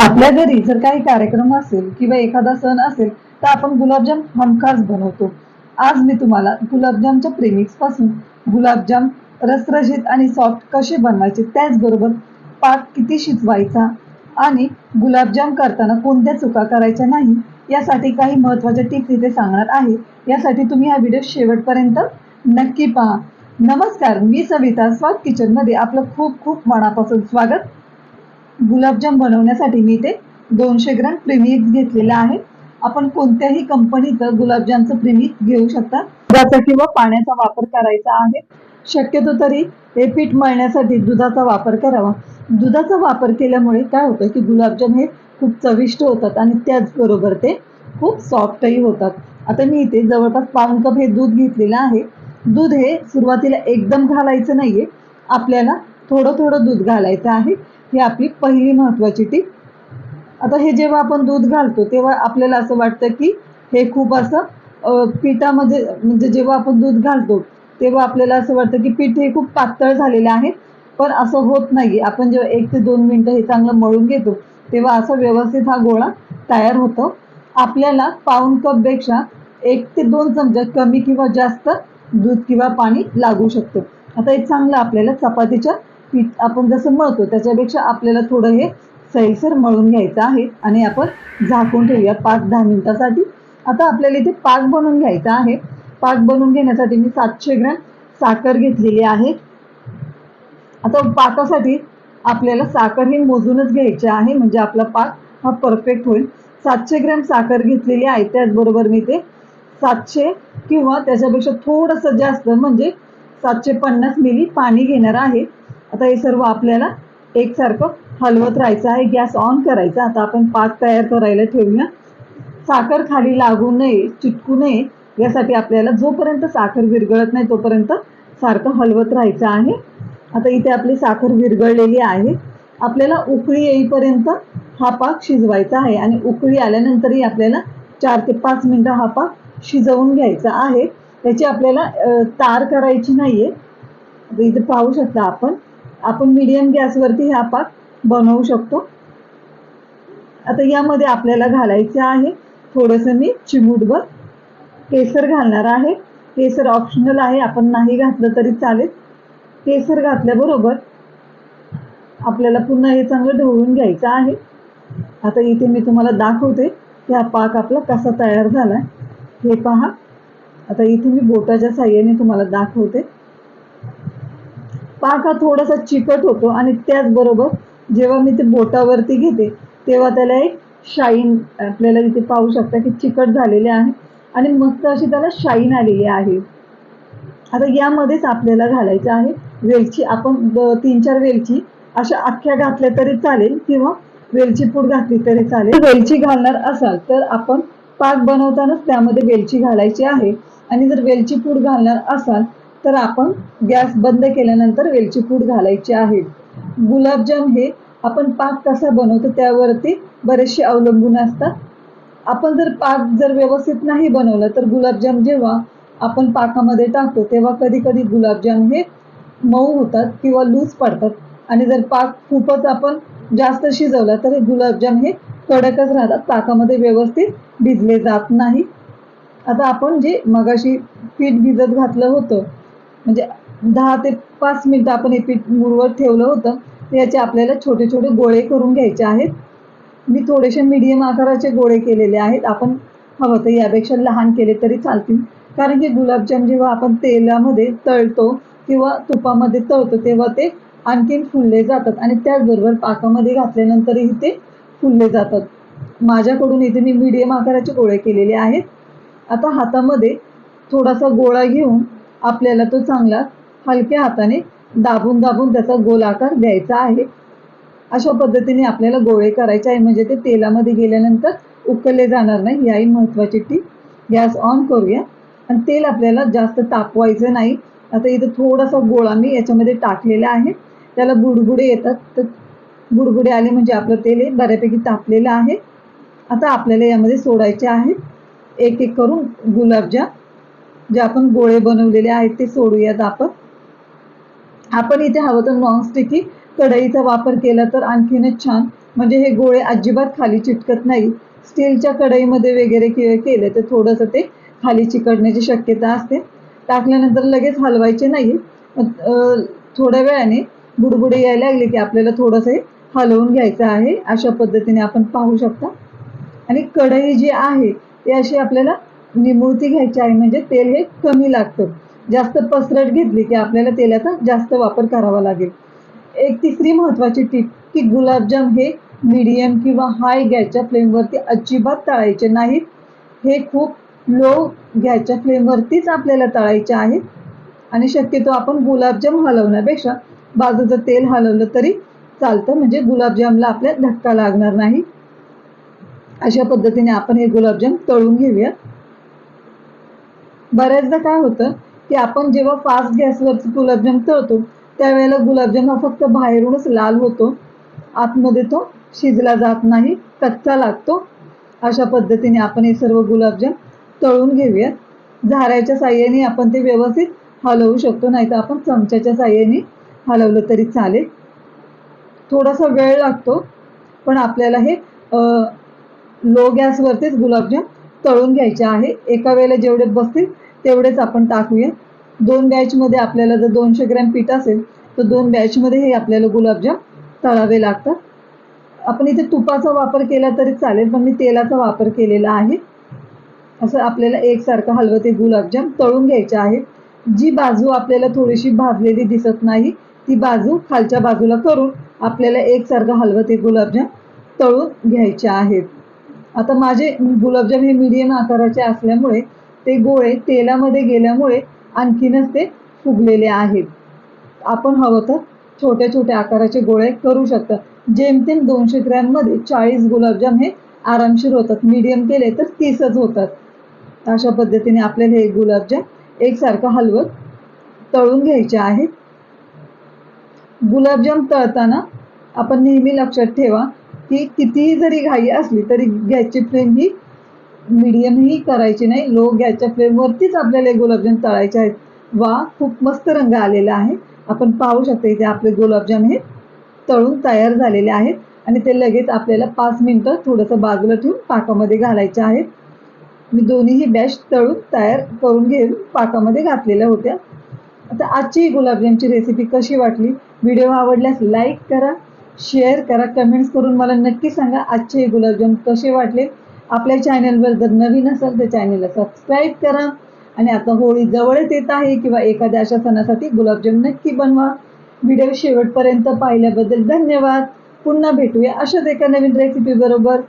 आपल्या घरी जर काही कार्यक्रम असेल किंवा एखादा सण असेल तर आपण गुलाबजाम हमखास बनवतो. आज मी तुम्हाला गुलाबजामच्या प्रेमिक्सपासून गुलाबजाम रसरशीत आणि सॉफ्ट कसे बनवायचे त्याचबरोबर पाक किती शिजवायचा आणि गुलाबजाम करताना कोणत्या चुका करायच्या नाही यासाठी काही महत्त्वाच्या टिप्स इथे सांगणार आहे. यासाठी तुम्ही हा व्हिडिओ शेवटपर्यंत नक्की पहा. नमस्कार मी सविता स्वाद किचनमध्ये आपलं खूप खूप मनापासून स्वागत. गुलाबजाम बनवण्यासाठी मी इथे दोनशे ग्रॅम प्रीमिक्स घेतलेलं आहे. आपण कोणत्याही कंपनीचं गुलाबजामचं प्रीमिक्स घेऊ शकता. दुधाचा किंवा पाण्याचा वापर करायचा आहे. शक्यतो तरी हे पीठ मळण्यासाठी दुधाचा वापर करावा. दुधाचा वापर केल्यामुळे काय होतं की गुलाबजाम हे खूप चविष्ट होतात आणि त्याचबरोबर ते खूप सॉफ्टही होतात. आता मी इथे जवळपास पाऊन कप हे दूध घेतलेलं आहे. दूध हे सुरुवातीला एकदम घालायचं नाहीये. आपल्याला थोडं थोडं दूध घालायचं आहे. ही आपली पहिली महत्त्वाची टीप. आता हे जेव्हा आपण दूध घालतो तेव्हा आपल्याला असं वाटतं की हे खूप असं पिठामध्ये म्हणजे जेव्हा आपण दूध घालतो तेव्हा आपल्याला असं वाटतं की पीठ हे खूप पातळ झालेलं आहे पण असं होत नाही. आपण जेव्हा एक ते दोन मिनटं हे चांगलं मळून घेतो तेव्हा असं व्यवस्थित हा गोळा तयार होतो. आपल्याला पाऊण कपपेक्षा एक ते दोन चमचा कमी किंवा जास्त दूध किंवा पाणी लागू शकतो. आता हे चांगलं आपल्याला चपातीच्या पीठ आपण जसं मळतो त्याच्यापेक्षा आपल्याला थोडं हे सैलसर मळून घ्यायचं आहे आणि आपण झाकून ठेवूया पाच दहा मिनिटासाठी. आता आपल्याला इथे पाक बनवून घ्यायचा आहे. पाक बनवून घेण्यासाठी मी सातशे ग्रॅम साखर घेतलेली आहे. आता पाकासाठी आपल्याला साखर ही मोजूनच घ्यायची आहे म्हणजे आपला पाक हा परफेक्ट होईल. सातशे ग्रॅम साखर घेतलेली आहे त्याचबरोबर मी ते सातशे किंवा त्याच्यापेक्षा थोडंसं जास्त म्हणजे सातशे पन्नास मिली पाणी घेणार आहे. आता हे सर्व आपल्याला एकसारखं हलवत राहायचं आहे. गॅस ऑन करायचा. आता आपण पाक तयार करायला ठेवूया. साखर खाली लागू नये चिटकू नये. यासाठी आपल्याला जोपर्यंत साखर विरघळत नाही तोपर्यंत सारखं हलवत राहायचं आहे. आता इथे आपली साखर विरघळलेली आहे. आपल्याला उकळी येईपर्यंत हा पाक शिजवायचा आहे आणि उकळी आल्यानंतरही आपल्याला चार ते पाच मिनटं हा पाक शिजवून घ्यायचा आहे. त्याची आपल्याला तार करायची नाही आहे इथे पाहू शकता आपण. आपण मीडियम गॅसवरती हा पाक बनवू शकतो. आता यामध्ये आपल्याला घालायचं आहे थोडंसं मी चिमूटभर केसर घालणार आहे. केसर ऑप्शनल आहे आपण नाही घातलं तरी चालेल. केसर घातल्याबरोबर आपल्याला पुन्हा हे चांगलं ढवळून घ्यायचं आहे. आता इथे मी तुम्हाला दाखवते की हा पाक आपला कसा तयार झाला हे पहा. आता इथे मी बोटाच्या साह्याने तुम्हाला दाखवते. पाक हा थोडासा चिकट होतो आणि त्याचबरोबर जेव्हा मी ते बोटावरती घेते तेव्हा त्याला एक शाईन आपल्याला इथे पाहू शकता की चिकट झालेले आहे आणि मस्त अशी त्याला शाईन आलेली आहे. आता यामध्येच आपल्याला घालायचं आहे वेलची. आपण तीन चार वेलची अशा अख्ख्या घातल्या तरी चालेल किंवा वेलची पूड घातली तरी चालेल. वेलची घालणार असाल तर आपण पाक बनवतानाच त्यामध्ये वेलची घालायची आहे. आणि जर वेलची पूड घालणार असाल तर आपण गॅस बंद केल्यानंतर वेलची पूड घालायची आहे. गुलाबजाम हे आपण पाक कसा बनवतो त्यावरती बरेचसे अवलंबून असतात. आपण जर पाक जर व्यवस्थित नाही बनवलं तर गुलाबजाम जेव्हा आपण पाकामध्ये टाकतो तेव्हा कधी कधी गुलाबजाम हे मऊ होतात किंवा लूज पडतात. आणि जर पाक खूपच आपण जास्त शिजवला तर हे गुलाबजाम हे कडकच राहतात. पाकामध्ये व्यवस्थित भिजले जात नाही. आता आपण जे मगाशी पीठ भिजत घातलं होतं म्हणजे दहा ते पाच मिनटं आपण हे पीठ मुरवत ठेवलं होतं तर याचे आपल्याला छोटे छोटे गोळे करून घ्यायचे आहेत. मी थोडेसे मीडियम आकाराचे गोळे केलेले आहेत. आपण हवं तर यापेक्षा लहान केले तरी चालतील. कारण की गुलाबजाम जेव्हा आपण तेलामध्ये तळतो किंवा तुपामध्ये तळतो तेव्हा ते आणखीन फुलले जातात. आणि त्याचबरोबर पाकामध्ये घातल्यानंतरही ते फुलले जातात. माझ्याकडून इथे मी मीडियम आकाराचे गोळे केलेले आहेत. आता हातामध्ये थोडासा गोळा घेऊन आपल्याला तो चांगला हलक्या हाताने दाबून दाबून त्याचा गोलाकार द्यायचा आहे. अशा पद्धतीने आपल्याला गोळे करायचे आहे. म्हणजे ते तेलामध्ये गेल्यानंतर उकळले जाणार नाही. याही महत्त्वाची टीप गॅस ऑन करूया. आणि तेल आपल्याला जास्त तापवायचं नाही. आता इथं थोडासा गोळा मी याच्यामध्ये टाकलेला आहे. त्याला बुडबुडे येतात. तर बुडबुडे आले म्हणजे आपलं तेल हे बऱ्यापैकी तापलेलं आहे. आता आपल्याला यामध्ये सोडायचे आहेत एक एक करून गुलाबजाम जे आपण गोळे बनवलेले आहेत ते सोडूयात आपण. आपण इथे हवं तर नॉनस्टिकी कढईचा वापर केला तर आणखीनच छान. म्हणजे हे गोळे अजिबात खाली चिटकत नाही. स्टीलच्या कढईमध्ये वगैरे के केले तर थोडंसं ते खाली चिकटण्याची शक्यता असते. टाकल्यानंतर लगेच हलवायचे नाही. थोड्या वेळाने बुडबुडे यायला लागले की आपल्याला थोडंसं हे हलवून घ्यायचं आहे. अशा पद्धतीने आपण पाहू शकता. आणि कढई जी आहे ती अशी आपल्याला निमुळती घ्यायची आहे. म्हणजे तेल हे कमी लागतं. जास्त पसरट घेतली की आपल्याला तेलाचा जास्त वापर करावा लागेल. एक तिसरी महत्त्वाची टीप की गुलाबजाम हे मीडियम किंवा हाय गॅसच्या फ्लेमवरती अजिबात तळायचे नाहीत. हे खूप लो गॅसच्या फ्लेमवरतीच आपल्याला तळायचे आहेत. आणि शक्यतो आपण गुलाबजाम हलवण्यापेक्षा बाजूचं तेल हलवलं तरी चालतं. म्हणजे गुलाबजामला आपल्या धक्का लागणार नाही. अशा पद्धतीने आपण हे गुलाबजाम तळून घेऊया. बऱ्याचदा काय होतं की आपण जेव्हा फास्ट गॅसवरती गुलाबजाम तळतो त्यावेळेला गुलाबजाम हा फक्त बाहेरूनच लाल होतो. आतमध्ये तो शिजला जात नाही कच्चा लागतो. अशा पद्धतीने आपण हे सर्व गुलाबजाम तळून घेऊयात. झाऱ्याच्या साह्याने आपण ते व्यवस्थित हलवू शकतो नाही तर आपण चमच्याच्या साह्याने हलवलं तरी चालेल. थोडासा वेळ लागतो पण आपल्याला हे लो गॅसवरतीच गुलाबजाम तळून घ्यायचे आहे. एका वेळेला जेवढे बसतील तेवढेच आपण टाकूया. दोन बॅचमध्ये आपल्याला जर दोनशे ग्रॅम पीठ असेल तर दोन बॅचमध्ये हे आपल्याला गुलाबजाम तळावे लागतात. आपण इथे तुपाचा वापर केला तरी चालेल पण मी तेलाचा वापर केलेला आहे. असं आपल्याला एकसारखं हलवं ते गुलाबजाम तळून घ्यायचे आहे. जी बाजू आपल्याला थोडीशी भाजलेली दिसत नाही ती बाजू खालच्या बाजूला करून आपल्याला एकसारखं हलवं ते गुलाबजाम तळून घ्यायचे आहेत. आता माझे गुलाबजाम हे मीडियम आकाराचे असल्यामुळे ते गोळे तेलामध्ये गेल्यामुळे आणखीनच ते फुगलेले आहेत. आपण हवं तर छोट्या छोट्या आकाराचे गोळे करू शकता. जेमतेम दोनशे ग्रॅममध्ये चाळीस गुलाबजाम हे आरामशीर होतात. मीडियम केले तर तीसच होतात. अशा पद्धतीने आपल्याला हे गुलाबजाम एकसारखं हलवत तळून घ्यायचे आहेत. गुलाबजाम तळताना आपण नेहमी लक्षात ठेवा की कितीही जरी घाई असली तरी गॅसची फ्लेम ही मीडियमही करायची नाही. लो गॅसच्या फ्लेमवरतीच आपल्याला गुलाबजाम तळायचे आहेत. वा खूप मस्त रंग आलेला आहे. आपण पाहू शकता इथे आपले गुलाबजाम हे तळून तयार झालेले आहेत. आणि ते लगेच आपल्याला पाच मिनटं थोडंसं बाजूला ठेवून पाकामध्ये घालायचे आहेत. मी दोन्हीही बॅश तळून तयार करून घेऊन पाकामध्ये घातलेल्या होत्या. आता आजची गुलाबजामची रेसिपी कशी वाटली? व्हिडिओ आवडल्यास लाईक करा. शेअर करा कमेंट्स करून मला नक्की सांगा आजचे हे गुलाबजाम कसे वाटले. आपल्या चॅनलवर जर नवीन असाल तर चॅनलला सबस्क्राईब करा. आणि आता होळी जवळच येत आहे किंवा एखाद्या अशा सणासाठी गुलाबजाम नक्की बनवा. व्हिडिओ शेवटपर्यंत पाहिल्याबद्दल धन्यवाद. पुन्हा भेटूया अशाच एका नवीन रेसिपी बरोबर.